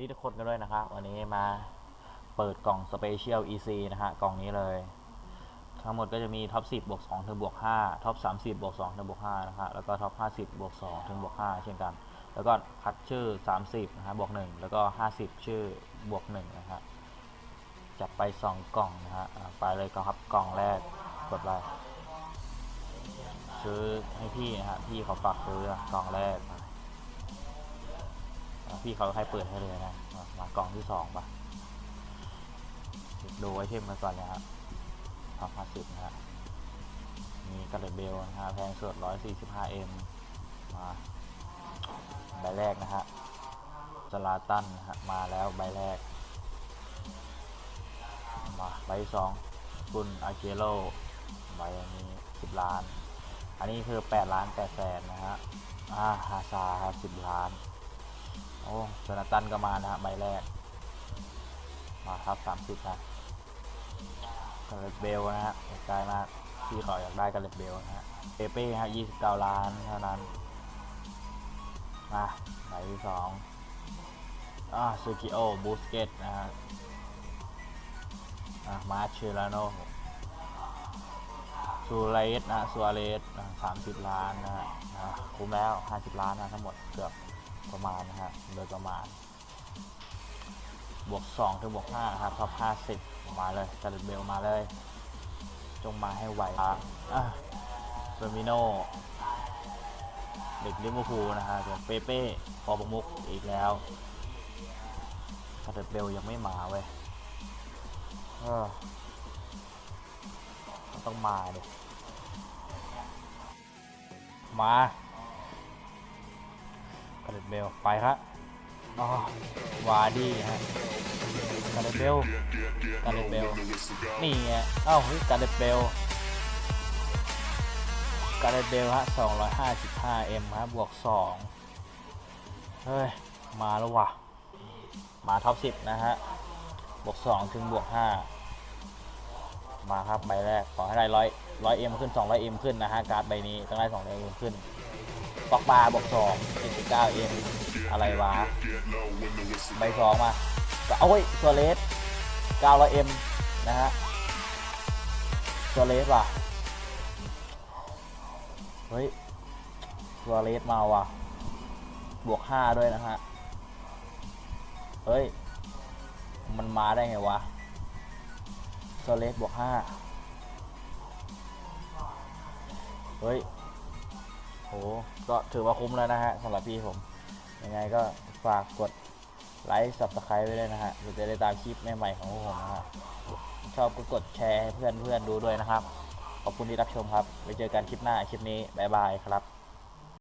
ดีทุกคนกันด้วยนะครับ วันนี้มาเปิดกล่อง Special EC นะฮะ กล่องนี้เลย ทั้งหมดก็จะมีท็อป10บวก2ถึงบวก5ท็อป30บวก2ถึงบวก5นะฮะ แล้วก็ท็อป50บวก2ถึงบวก5เช่นกัน แล้วก็คัดชื่อ 30นะฮะบวก1แล้วก็ 50 ชื่อบวก1นะฮะ จัดไป 2 กล่องนะฮะ ไปเลยครับ กล่องแรก กดไปซื้อให้พี่นะฮะ พี่เขาฝากซื้อกล่องแรกอะ พี่เขาให้เปิดให้เลยนะ มากล่องที่สองปะดูไอเทมกันก่อนเลยครับท็อปห้าสิบนะฮะมีกระเดเบลนะฮะแพงสุดร้อยสี่สิบห้าเอ็มมาใบแรกนะฮะจลาตันนะฮะมาแล้วใบแรก มาใบสองคุณอาเกโรใบนี้สิบล้าน อันนี้คือแปดล้านแปดแสนนะฮะอ่าฮาซาครับสิบล้าน โอ้โจนาตันก็มานะฮะใบแรก มาครับสามสิบนะกาเลตเบลนะฮะใกล้มากพี่ขออยากได้กาเลตเบลนะฮะเปเป้ฮะยี่สิบเก้าล้านเท่านั้น มาใบที่สองอ่าซูกิโอบูสเกตนะฮะอ่ามาเชลาโนซูเรสนะซูอาเรสสามสิบล้านนะฮะคุ้มแล้วห้าสิบล้านนะทั้งหมดเกือบ ประมาณนะฮะโดยประมาณ บวก2ถึงบวก5นะครับท็อป50 มาเลยกาเลตเบลมาเลย จงมาให้ไวอะเฟอร์มิโนเด็กลิเวอร์พูลนะฮะส่วนเปเป้ปอประมุกอีกแล้วกาเลตเบลยังไม่มาเว้ยต้องมาดิมาาเลตเบลไปครับอ๋อวาร์ดี้ฮะกาเลตเบลกาเลตเบลนี่ไงเอ้าเฮ้ยกาเลตเบลกาเลตเบลฮะ255 m ฮะบวก 2 เฮ้ย มาแล้ววะมาท็อป 10 นะฮะ บวก 2 ถึงบวก 5 มาครับ ใบแรก ขอให้ได้ร้อยร้อยเอ็มขึ้น 200เอ็มขึ้นนะฮะ การ์ดใบนี้ ต้องได้200เอ็มขึ้น บอกบาบวกสองเป็นสิบเก้าเอ็มอะไรวะใบสองมาเอาไว้ตัวเลสเก้าร้อยเอ็มนะฮะตัวเลสว่ะเฮ้ยตัวเลสมาว่ะ บวกห้าด้วยนะฮะ เฮ้ย มันมาได้ไงวะตัวเลสบวกห้าเฮ้ย โหก็ถือว่าคุ้มแล้วนะฮะสำหรับพี่ผม ยังไงก็ฝากกดไลค์ subscribe ไว้ด้วยนะฮะเพื่อจะได้ตามคลิปใหม่ๆของพวกผมนะฮะชอบก็กดแชร์ให้เพื่อนๆดูด้วยนะครับ ขอบคุณที่รับชมครับ ไว้เจอกันคลิปหน้าคลิปนี้ บ๊ายบายครับ